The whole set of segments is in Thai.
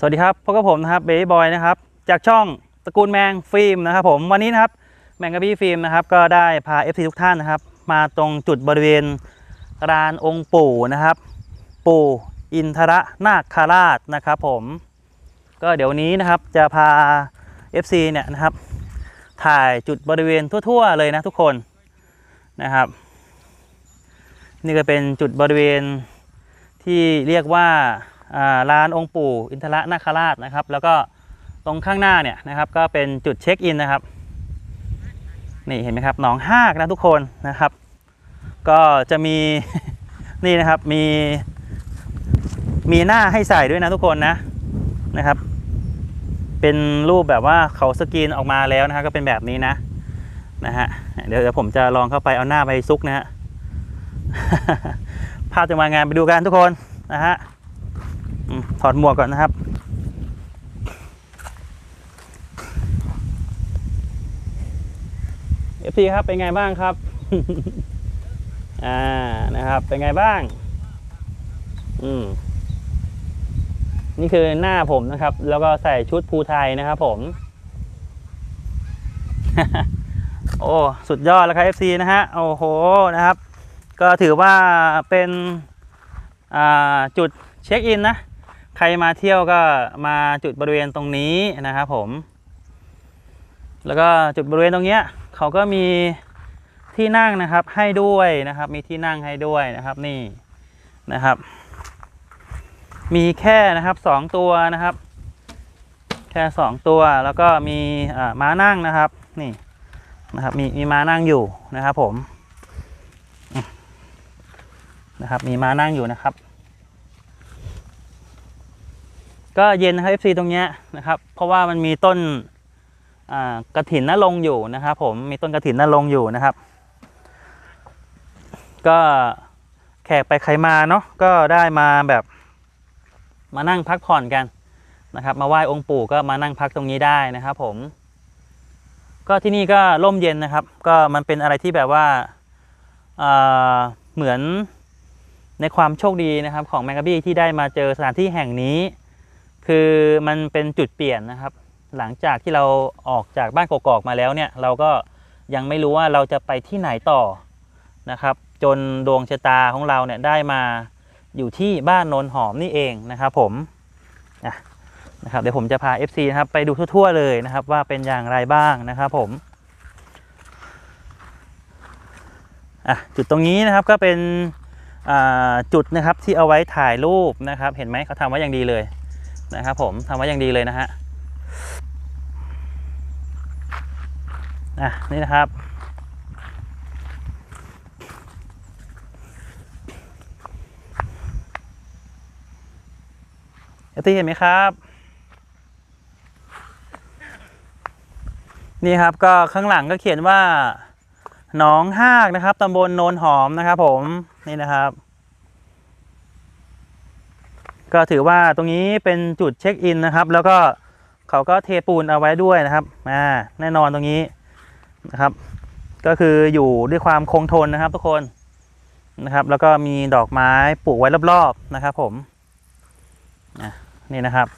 สวัสดีครับพบกับผมนะครับเบย์บอยนะครับจากช่องตระกูลแมงฟิล์มนะครับผมวันนี้นะครับแมงกะบี้ฟิล์มนะครับก็ได้พา FC ทุกท่านนะครับ มาตรงจุดบริเวณลานองค์ปู่นะครับ ปู่อินทรนาคาราชนะครับผมก็เดี๋ยวนี้นะครับจะพา FC เนี่ยนะครับ ถ่ายจุดบริเวณทั่ว ๆ เลยนะทุกคนนะครับ นี่ก็เป็นจุดบริเวณที่เรียกว่า ลานองค์ปู่อินทระนาคราชนะครับ แล้วก็ตรงข้างหน้าเนี่ยนะครับก็เป็นจุดเช็คอินนะครับ นี่เห็นไหมครับหนองฮากนะทุกคนนะครับ ก็จะมีนี่นะครับมีมีหน้าให้ใส่ด้วยนะทุกคนนะนะครับ เป็นรูปแบบว่าเขาสกรีนออกมาแล้วนะครับก็เป็นแบบนี้นะนะฮะเดี๋ยวเดี๋ยวผมจะลองเข้าไปเอาหน้าไปซุกนะฮะภาพจะมางานไปดูกันทุกคนนะฮะ ถอดหมวกก่อนนะครับเอฟซีครับเป็นไงบ้างครับ อ่านะครับ เป็นไงบ้าง อืมนี่คือหน้าผมนะครับ แล้วก็ใส่ชุดภูไทยนะครับ ผม โอ้สุดยอดแล้วครับ FC นะฮะโอ้โหนะครับ ก็ถือว่าเป็นจุดเช็คอินนะ ใครมาเที่ยวก็มาจุดบริเวณตรงนี้นะครับผม แล้วก็จุดบริเวณตรงเนี้ยเขาก็มีที่นั่งนะครับให้ด้วยนะครับ มีที่นั่งให้ด้วยนะครับนี่นะครับ มีแค่นะครับสองตัวนะครับ แค่สองตัวแล้วก็มีม้านั่งนะครับนี่นะครับมีมีม้านั่งอยู่นะครับผมนะครับมีม้านั่งอยู่นะครับ ก็เย็นนะครับ FC ตรงเนี้ยนะครับ เพราะว่ามันมีต้นกระถินนรงค์อยู่นะครับ ผมมีต้นกระถินนรงค์อยู่นะครับ ก็แขกไปใครมาเนาะก็ได้มาแบบมานั่งพักผ่อนกันนะครับ มาไหว้องค์ปู่ก็มานั่งพักตรงนี้ได้นะครับ ผม ก็ที่นี่ก็ร่มเย็นนะครับ ก็มันเป็นอะไรที่แบบว่าอ่าเหมือนในความโชคดีนะครับ ของแมงกะบี้ที่ได้มาเจอสถานที่แห่งนี้ คือมันเป็นจุดเปลี่ยนนะครับ หลังจากที่เราออกจากบ้านกอกๆมาแล้วเนี่ยเราก็ยังไม่รู้ว่าเราจะไปที่ไหนต่อนะครับ จนดวงชะตาของเราเนี่ยได้มาอยู่ที่บ้านโนนหอมนี่เองนะครับผมนะครับเดี๋ยวผมจะพา FC นะครับไปดูทั่วๆเลยนะครับ ว่าเป็นอย่างไรบ้างนะครับผมอะจุดตรงนี้นะครับก็เป็นอ่าจุดนะครับที่เอาไว้ถ่ายรูปนะครับ เห็นไหมเขาทำไว้อย่างดีเลย นะครับผมทำไว้อย่างดีเลยนะฮะอะนี่นะครับ เอฟซีเห็นไหมครับ นี่ครับก็ข้างหลังก็เขียนว่าหนองฮากนะครับตำบลโนนหอมนะครับผมนี่นะครับ ก็ถือว่าตรงนี้เป็นจุดเช็คอินนะครับ แล้วก็เขาก็เทปูนเอาไว้ด้วยนะครับอ่าแน่นอนตรงนี้นะครับ ก็คืออยู่ด้วยความคงทนนะครับ ทุกคนนะครับ แล้วก็มีดอกไม้ปลูกไว้รอบๆนะครับ ผมนี่นะครับ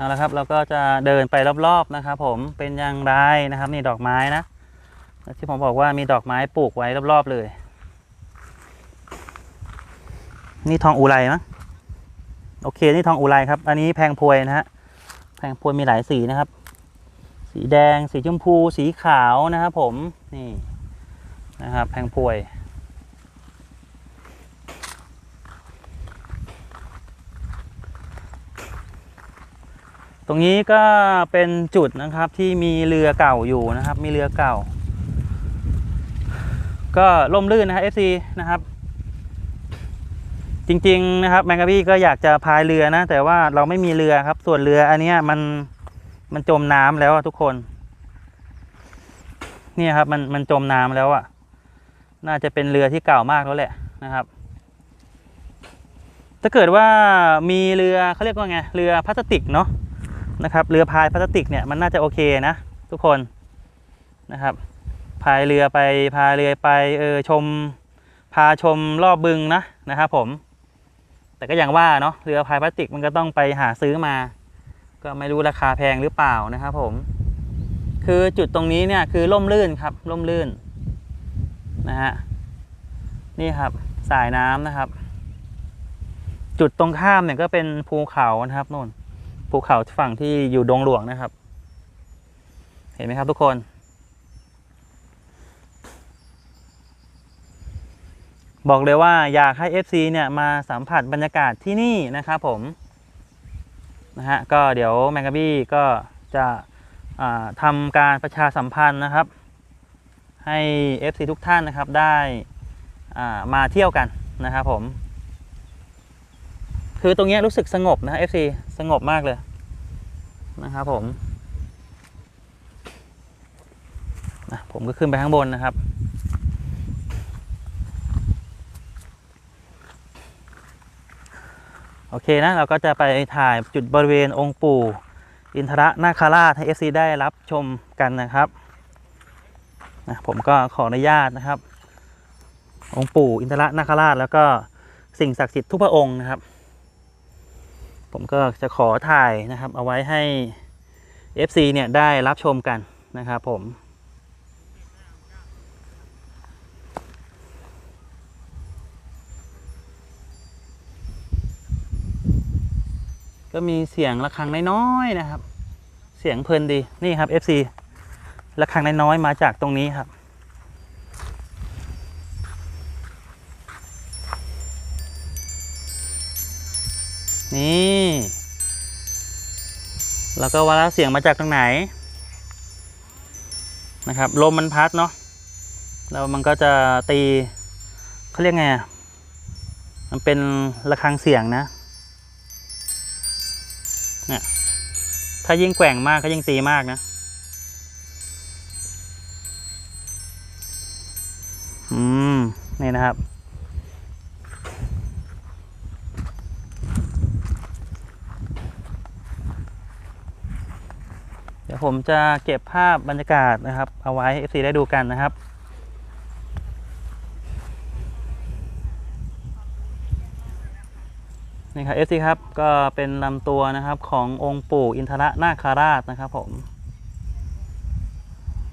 เอาละครับเราก็จะเดินไปรอบๆนะครับ ผมเป็นอย่างไรนะครับ นี่ดอกไม้นะที่ผมบอกว่ามีดอกไม้ปลูกไว้รอบๆเลย นี่ทองอุไรมั้งโอเค นี่ทองอุไรครับ อันนี้แพงพวยนะฮะแพงพวยมีหลายสีนะครับ สีแดงสีชมพูสีขาวนะครับ ผมนี่นะครับ แพงพวย รงนี้ก็เป็นจุดนะครับที่มีเรือเก่าอยู่นะครับ มีเรือเก่า ก็ล่มลื่นนะครับ FC นะครับ จริงๆนะครับแมงกะบี้ก็อยากจะพายเรือนะ แต่ว่าเราไม่มีเรือครับ ส่วนเรืออันนี้มันมันจมน้ำแล้วทุกคนนี่ครับมันมันจมน้ำแล้วอะ น่าจะเป็นเรือที่เก่ามากแล้วแหละนะครับ ถ้าเกิดว่ามีเรือเขาเรียกว่าไงเรือพลาสติกเนาะ นะครับเรือพายพลาสติกเนี่ยมันน่าจะโอเคนะทุกคนนะครับพายเรือไปพายเรือไปเออชมพาชมรอบบึงนะนะครับผม แต่ก็อย่างว่าเนาะเรือพายพลาสติกมันก็ต้องไปหาซื้อมา ก็ไม่รู้ราคาแพงหรือเปล่านะครับผม คือจุดตรงนี้เนี่ยคือร่มรื่นครับร่มรื่นนะฮะนี่ครับสายน้ำนะครับ จุดตรงข้ามเนี่ยก็เป็นภูเขานะครับนู่น ภูเขาฝั่งที่อยู่ดงหลวงนะครับ เห็นไหมครับทุกคน บอกเลยว่าอยากให้ FC เนี่ยมาสัมผัสบรรยากาศที่นี่นะครับผมนะฮะก็เดี๋ยวแมงกะบี้ก็จะอ่าทำการประชาสัมพันธ์นะครับ ให้ FC ทุกท่านนะครับได้มาเที่ยวกันนะครับผม คือตรงนี้รู้สึกสงบนะ FC สงบมากเลยนะครับผมนะผมก็ขึ้นไปข้างบนนะครับ โอเคนะ เราก็จะไปถ่ายจุดบริเวณองค์ปู่ อินทรนาคาราชให้ FC ได้รับชมกันนะครับนะผมก็ขออนุญาตนะครับ องค์ปู่อินทรนาคาราชแล้วก็สิ่งศักดิ์สิทธิ์ทุกพระองค์นะครับ ผมก็จะขอถ่ายนะครับ เอาไว้ให้ FC เนี่ยได้รับชมกันนะครับผมก็มีเสียงะระฆังน้อยๆนะครับ เสียงเพลินดีนี่ครับ FC ระฆังน้อยๆมาจากตรงนี้ครับ แล้วก็ว่าแล้วเสียงมาจากตรงไหนนะครับลมมันพัดเนาะแล้วมันก็จะตีเขาเรียกไงมันเป็นระฆังเสียงนะเนี่ยถ้ายิ่งแกว่งมากก็ยิ่งตีมากนะอืมนี่นะครับ เดี๋ยว ผมจะเก็บภาพบรรยากาศนะครับ เอาไว้ให้ FC ได้ดูกันนะครับ นี่ครับ FC ครับ ก็เป็นลำตัวนะครับขององค์ปู่อินทรนาคาราชนะครับผม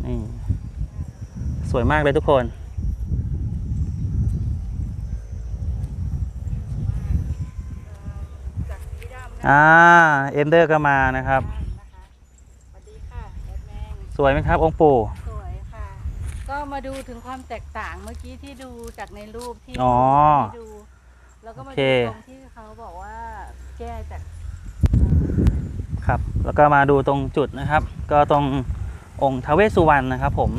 นี่สวยมากเลยทุกคนอ่าเอนเดอร์ก็มานะครับ นะคะสวัสดีค่ะแอดแมง สวยไหมครับ องค์ปู่ สวยค่ะ ก็มาดูถึงความแตกต่างเมื่อกี้ที่ดูจากในรูปที่อ๋อที่ดู แล้วก็มาโอเคดูตรงที่เขาบอกว่าแก้จากครับ แล้วก็มาดูตรงจุดนะครับ ก็ตรงองค์ทาวเวสสุวรรณนะครับ ผม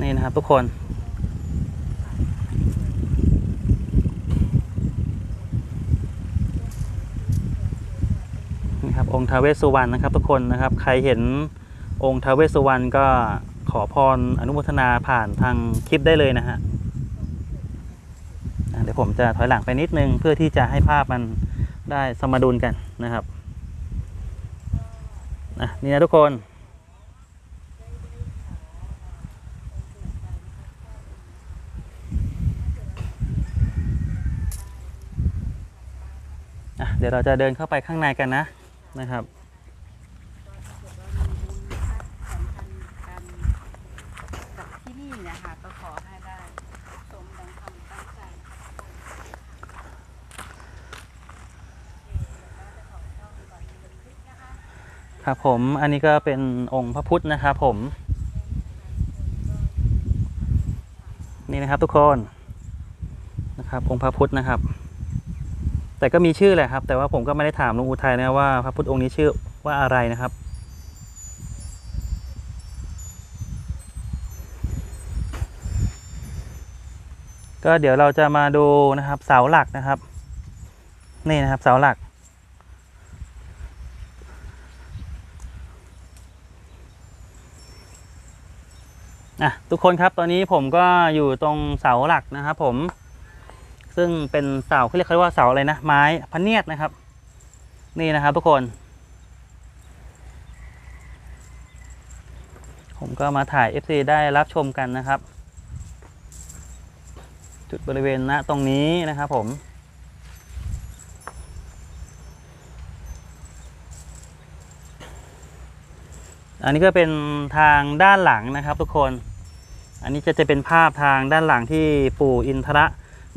นี่นะครับทุกคน นี่ครับองค์ทาวเวสสุวรรณนะครับ ทุกคนนะครับ ใครเห็น องค์ทาเวสุวรรณก็ขอพรอนุโมทนาผ่านทางคลิปได้เลยนะฮะเดี๋ยวผมจะถอยหลังไปนิดนึงเพื่อที่จะให้ภาพมันได้สมดุลกันนะครับอะนี่นะทุกคน เดี๋ยวเราจะเดินเข้าไปข้างในกันนะนะครับ กันจากที่นี่นะคะก็ขอให้ได้สมดังคำตั้งใจนะคะ ครับผมอันนี้ก็เป็นองค์พระพุทธนะครับผม นี่นะครับทุกคนนะครับ องค์พระพุทธนะครับ แต่ก็มีชื่อแหละครับ แต่ว่าผมก็ไม่ได้ถามหลุงอุทัยนะว่าพระพุทธองค์นี้ชื่อว่าอะไรนะครับ ก็เดี๋ยวเราจะมาดูนะครับเสาหลักนะครับ นี่นะครับเสาหลัก อะทุกคนครับตอนนี้ผมก็อยู่ตรงเสาหลักนะครับผม ซึ่งเป็นเสาเขาเรียกเขาว่าเสาอะไรนะไม้พะเนียดนะครับ นี่นะครับทุกคน ผมก็มาถ่าย FC ได้รับชมกันนะครับ จุดบริเวณณตรงนี้นะครับผม อันนี้ก็เป็นทางด้านหลังนะครับทุกคน อันนี้จะจะเป็นภาพทางด้านหลังที่ปู่อินทระ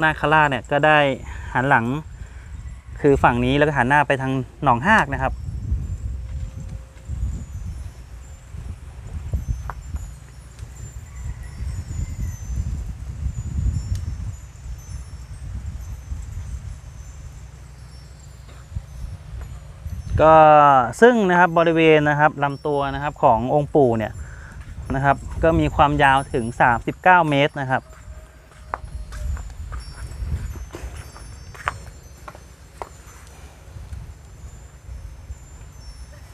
นาคราชเนี่ยก็ได้หันหลัง คือฝั่งนี้แล้วก็หันหน้าไปทางหนองหากนะครับ ก็ซึ่งนะครับบริเวณนะครับลำตัวนะครับขององค์ปู่เนี่ยนะครับ ก็มีความยาวถึง 39 เมตรนะครับ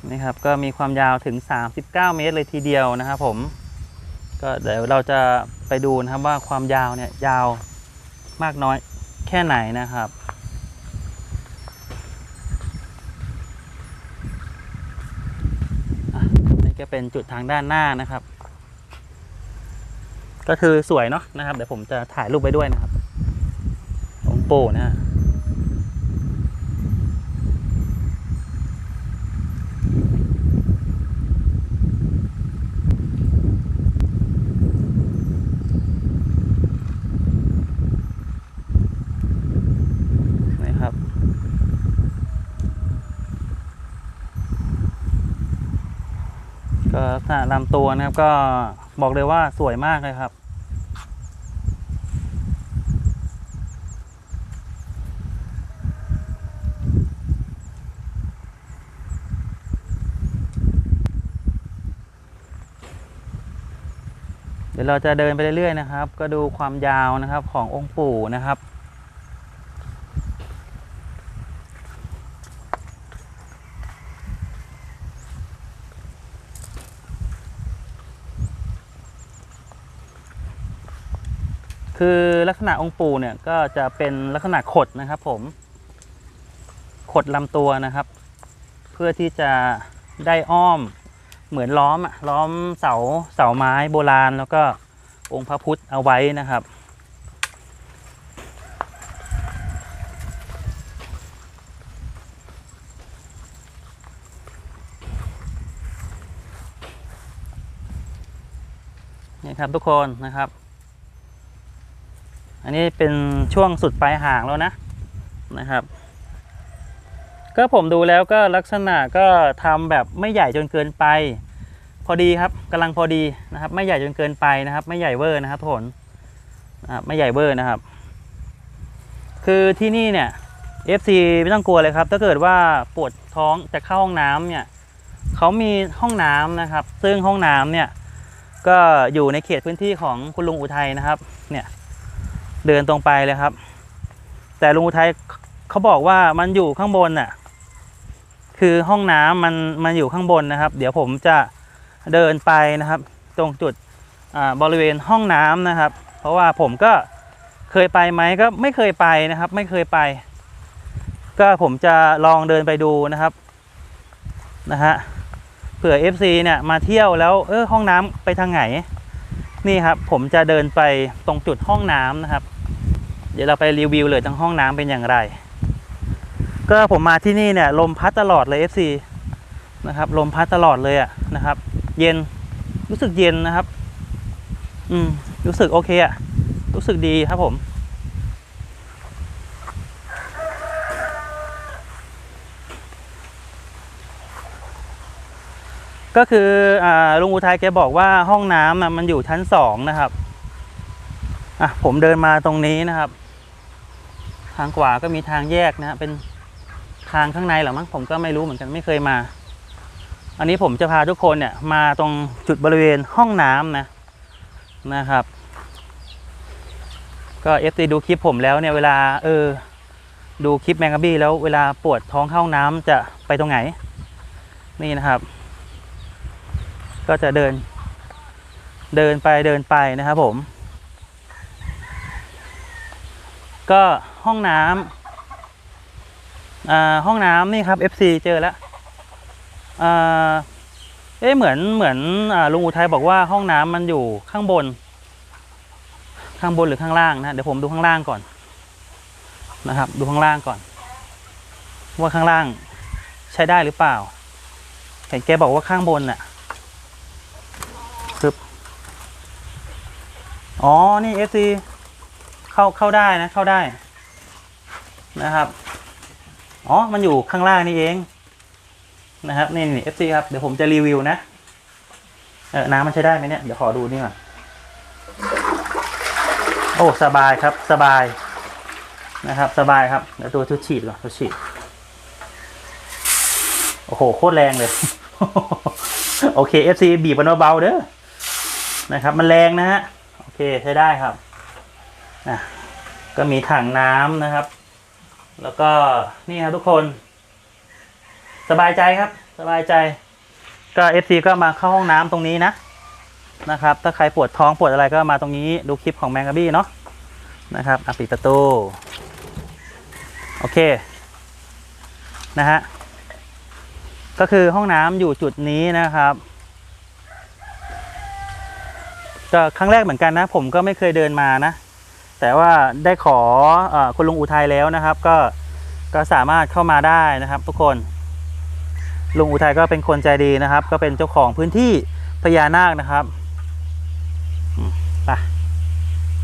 นี่ครับก็มีความยาวถึง 39 เมตรเลยทีเดียวนะครับผมก็เดี๋ยวเราจะไปดูนะครับว่าความยาวเนี่ยยาวมากน้อยแค่ไหนนะครับ อะ ก็เป็นจุดทางด้านหน้านะครับ ก็คือสวยเนาะนะครับ เดี๋ยวผมจะถ่ายรูปไปด้วยนะครับองโปนะฮะนี่ครับ ก็ ลักษณะลำตัวนะครับ ก็บอกเลยว่าสวยมากเลยครับ เดี๋ยวเราจะเดินไปเรื่อยๆนะครับ ก็ดูความยาวนะครับขององค์ปู่นะครับ คือลักษณะองค์ปู่เนี่ยก็จะเป็นลักษณะขดนะครับ ผม ขดลำตัวนะครับ เพื่อที่จะได้อ้อมเหมือนล้อมอะล้อมเสาเสาไม้โบราณ แล้วก็องค์พระพุทธเอาไว้นะครับ นี่ครับทุกคนนะครับ อันนี้เป็นช่วงสุดปลายหางแล้วนะนะครับ ก็ผมดูแล้วก็ลักษณะก็ทำแบบไม่ใหญ่จนเกินไป พอดีครับกำลังพอดีนะครับ ไม่ใหญ่จนเกินไปนะครับ ไม่ใหญ่เวอร์นะครับทุกคนนะครับไม่ใหญ่เวอร์นะครับ คือที่นี่เนี่ย FC ไม่ต้องกลัวเลยครับ ถ้าเกิดว่าปวดท้องจะเข้าห้องน้ำเนี่ยเขามีห้องน้ำนะครับ ซึ่งห้องน้ำเนี่ยก็อยู่ในเขตพื้นที่ของคุณลุงอุทัยนะครับ เนี่ย เดินตรงไปเลยครับ แต่ลุงอุทัยเขาบอกว่ามันอยู่ข้างบนน่ะ คือห้องน้ำมันมันอยู่ข้างบนนะครับ เดี๋ยวผมจะเดินไปนะครับ ตรงจุดอ่าบริเวณห้องน้ำนะครับ เพราะว่าผมก็เคยไปไหมก็ไม่เคยไปนะครับ ไม่เคยไป ก็ผมจะลองเดินไปดูนะครับนะฮะเผื่อ FC เนี่ยมาเที่ยวแล้วเออห้องน้ำไปทางไหนนี่ครับ ผมจะเดินไปตรงจุดห้องน้ำนะครับ เดี๋ยวเราไปรีวิวเลยทั้งห้องน้ำเป็นอย่างไร ก็ผมมาที่นี่เนี่ยลมพัดตลอดเลย FC นะครับ ลมพัดตลอดเลยอะนะครับ เย็นรู้สึกเย็นนะครับ อืมรู้สึกโอเคอะรู้สึกดีครับผมก็คืออลุงอุทัยแกบอกว่าห้องน้ำมันอยู่ชั้นสองนะครับ อะผมเดินมาตรงนี้นะครับ ทางขวาก็มีทางแยกนะฮะเป็นทางข้างในหรอมั้งผมก็ไม่รู้เหมือนกันไม่เคยมา อันนี้ผมจะพาทุกคนเนี่ยมาตรงจุดบริเวณห้องน้ำนะนะครับ ก็เอฟซีดูคลิปผมแล้วเนี่ยเวลาเออดูคลิปแมงกะบี้แล้วเวลาปวดท้องเข้าห้องน้ำจะไปตรงไหน นี่นะครับ ก็จะเดิน เดินไปเดินไปนะครับผม ก็ห้องน้ำอ่าห้องน้ำนี่ครับ FC เจอแล้วอ่าเอ๊ะเหมือนเหมือนอลุงอุทัยบอกว่าห้องน้ำมันอยู่ข้างบน ข้างบนหรือข้างล่างนะเดี๋ยวผมดูข้างล่างก่อนนะครับ ดูข้างล่างก่อน ว่าข้างล่างใช้ได้หรือเปล่าเห็นแกบอกว่าข้างบนน่ะคืออ๋อ นี่ FC เข้าเข้าได้นะ เข้าได้นะครับ อ๋อ มันอยู่ข้างล่างนี่เอง นะครับ นี่นี่ FC ครับ เดี๋ยวผมจะรีวิวนะ เออน้ำมันใช้ได้ไหมเนี่ย เดี๋ยวขอดูนี่ก่อน โอ้ สบายครับ สบาย นะครับ สบายครับ เดี๋ยวตัวชุดฉีดก่อนชุดฉีด โอ้โห โคตรแรงเลย โอเค FC บีบมันเบาๆเด้อ นะครับ มันแรงนะฮะ โอเค ใช้ได้ครับ นะก็มีถังน้ำนะครับ แล้วก็นี่ครับทุกคน สบายใจครับ สบายใจ ก็ FC ก็มาเข้าห้องน้ำตรงนี้นะนะครับ ถ้าใครปวดท้องปวดอะไรก็มาตรงนี้ดูคลิปของแมงกะบี้เนาะนะครับอะปิดประตู โอเค นะฮะ ก็คือห้องน้ำอยู่จุดนี้นะครับก็ครั้งแรกเหมือนกันนะ ผมก็ไม่เคยเดินมานะ แต่ว่าได้ขออคุณลุงอุทัยแล้วนะครับ ก็ก็สามารถเข้ามาได้นะครับ ทุกคน ลุงอุทัยก็เป็นคนใจดีนะครับ ก็เป็นเจ้าของพื้นที่พญานาคนะครับไป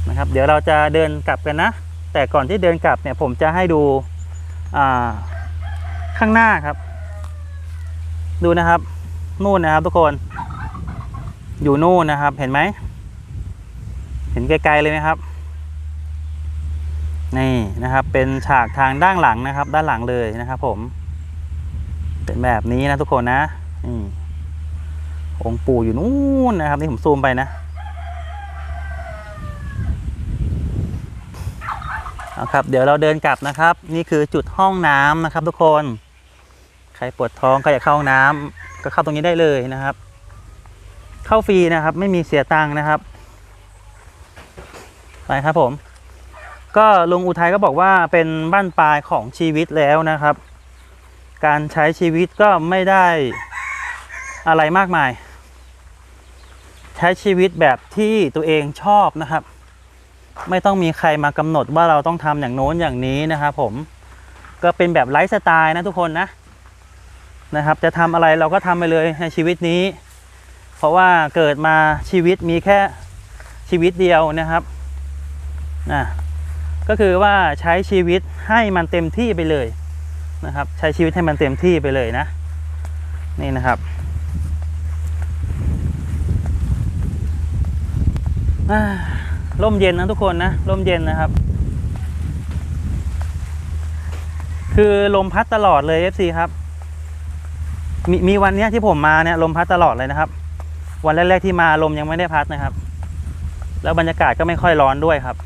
นะครับ เดี๋ยวเราจะเดินกลับกันนะ แต่ก่อนที่เดินกลับเนี่ยผมจะให้ดูข้างหน้าครับ ดูนะครับนู่นนะครับ ทุกคน อยู่นู่นนะครับ เห็นไหม เห็นไกลๆเลยไหมครับ นี่นะครับเป็นฉากทางด้านหลังนะครับ ด้านหลังเลยนะครับผม เป็นแบบนี้นะทุกคนนะนี่องค์ปู่อยู่นู่นนะครับนี่ผมซูมไปนะเอาครับ เดี๋ยวเราเดินกลับนะครับ นี่คือจุดห้องน้ำนะครับ ทุกคน ใครปวดท้องใครอยากเข้าห้องน้ำก็เข้าตรงนี้ได้เลยนะครับ เข้าฟรีนะครับ ไม่มีเสียตังค์นะครับ ไปครับผม ก็ลุงอุทัยก็บอกว่าเป็นบ้านปลายของชีวิตแล้วนะครับ การใช้ชีวิตก็ไม่ได้อะไรมากมาย ใช้ชีวิตแบบที่ตัวเองชอบนะครับ ไม่ต้องมีใครมากำหนดว่าเราต้องทำอย่างโน้นอย่างนี้นะครับผมก็เป็นแบบไลฟ์สไตล์นะทุกคนนะนะครับ จะทำอะไรเราก็ทำไปเลยในชีวิตนี้ เพราะว่าเกิดมาชีวิตมีแค่ชีวิตเดียวนะครับนะ ก็คือว่าใช้ชีวิตให้มันเต็มที่ไปเลยนะครับ ใช้ชีวิตให้มันเต็มที่ไปเลยนะ นี่นะครับอ่าร่มเย็นนะทุกคนนะร่มเย็นนะครับ คือลมพัดตลอดเลย FC ครับ มีมีวันนี้ที่ผมมาเนี่ยลมพัดตลอดเลยนะครับ วันแรกๆที่มาลมยังไม่ได้พัดนะครับ แล้วบรรยากาศก็ไม่ค่อยร้อนด้วยครับ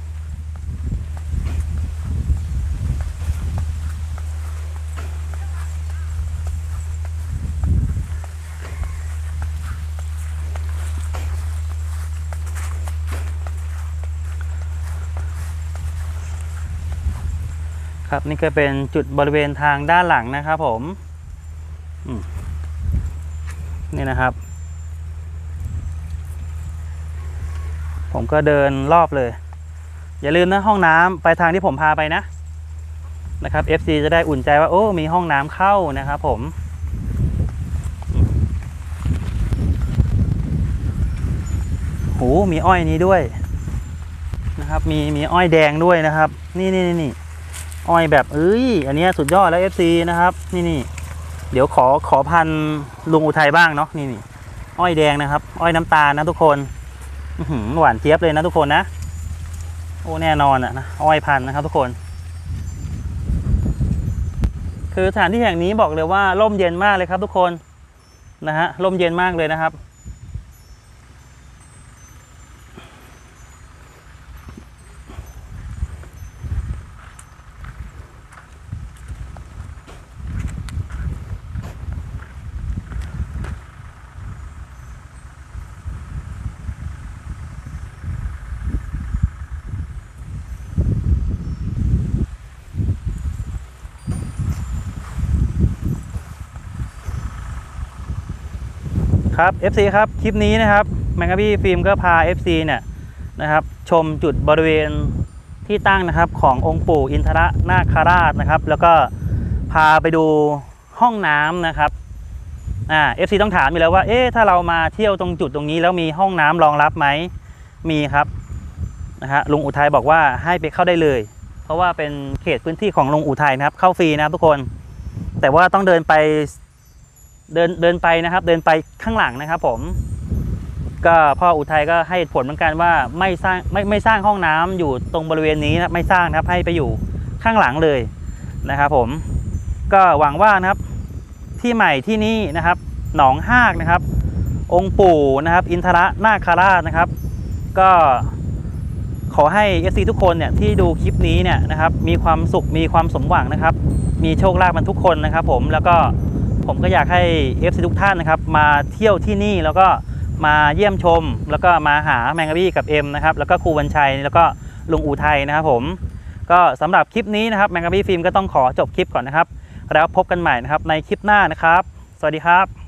ครับ นี่ก็เป็นจุดบริเวณทางด้านหลังนะครับผมนี่นะครับ ผมก็เดินรอบเลย อย่าลืมนะห้องน้ำไปทางที่ผมพาไปนะนะครับ FC จะได้อุ่นใจว่าโอ้มีห้องน้ำเข้านะครับผมอืมโหมีอ้อยนี้ด้วยนะครับ มีมีอ้อยแดงด้วยนะครับ นี่นี่นี่ อ้อยแบบเอ้ยอันนี้สุดยอดแล้ว FC นะครับ นี่นี่เดี๋ยวขอขอพันลุงอุทัยบ้างเนาะนี่นี่อ้อยแดงนะครับ อ้อยน้ำตาลนะทุกคนอืหวานเจี๊ยบเลยนะทุกคนนะโอ้แน่นอนอะนะอ้อยพันนะครับทุกคน คือสถานที่แห่งนี้บอกเลยว่าร่มเย็นมากเลยครับทุกคนนะฮะร่มเย็นมากเลยนะครับ ครับ FC ครับ คลิปนี้นะครับแมงกะบี้ฟิล์มก็พา FC เนี่ยนะครับชมจุดบริเวณที่ตั้งนะครับขององค์ปู่อินทรนาคราชนะครับ แล้วก็พาไปดูห้องน้ำนะครับอ่า FC ต้องถามอยู่แล้วว่า เอ๊ะถ้าเรามาเที่ยวตรงจุดตรงนี้ แล้วมีห้องน้ำรองรับไหมมีครับนะฮะลุงอุทัยบอกว่าให้ไปเข้าได้เลย เพราะว่าเป็นเขตพื้นที่ของลุงอุทัยนะครับ เข้าฟรีนะครับทุกคน แต่ว่าต้องเดินไป เดินเดินไปนะครับ เดินไปข้างหลังนะครับ ผม ก็พ่ออุทัยก็ให้ผลเหมือนกันว่าไม่สร้างไม่ไม่สร้างห้องน้ำอยู่ตรงบริเวณนี้นะไม่สร้างนะครับให้ไปอยู่ข้างหลังเลยนะครับ ผม ก็หวังว่านะครับ ที่ใหม่ที่นี่นะครับ หนองฮากนะครับ องค์ปู่นะครับ อินทรนาคาราชนะครับ ก็ขอให้เอซีทุกคนเนี่ยที่ดูคลิปนี้เนี่ยนะครับ มีความสุขมีความสมหวังนะครับ มีโชคลาภมันทุกคนนะครับ ผมแล้วก็ ผมก็อยากให้ FC ทุกท่านนะครับ มาเที่ยวที่นี่แล้วก็มาเยี่ยมชม แล้วก็มาหาแมงกะบี้กับเอ็มนะครับแล้วก็ครูวันชัยแล้วก็ลุงอูไทยนะครับผมก็สำหรับคลิปนี้นะครับแมงกะบี้ฟิล์มก็ต้องขอจบคลิปก่อนนะครับ แล้วพบกันใหม่นะครับในคลิปหน้านะครับ สวัสดีครับ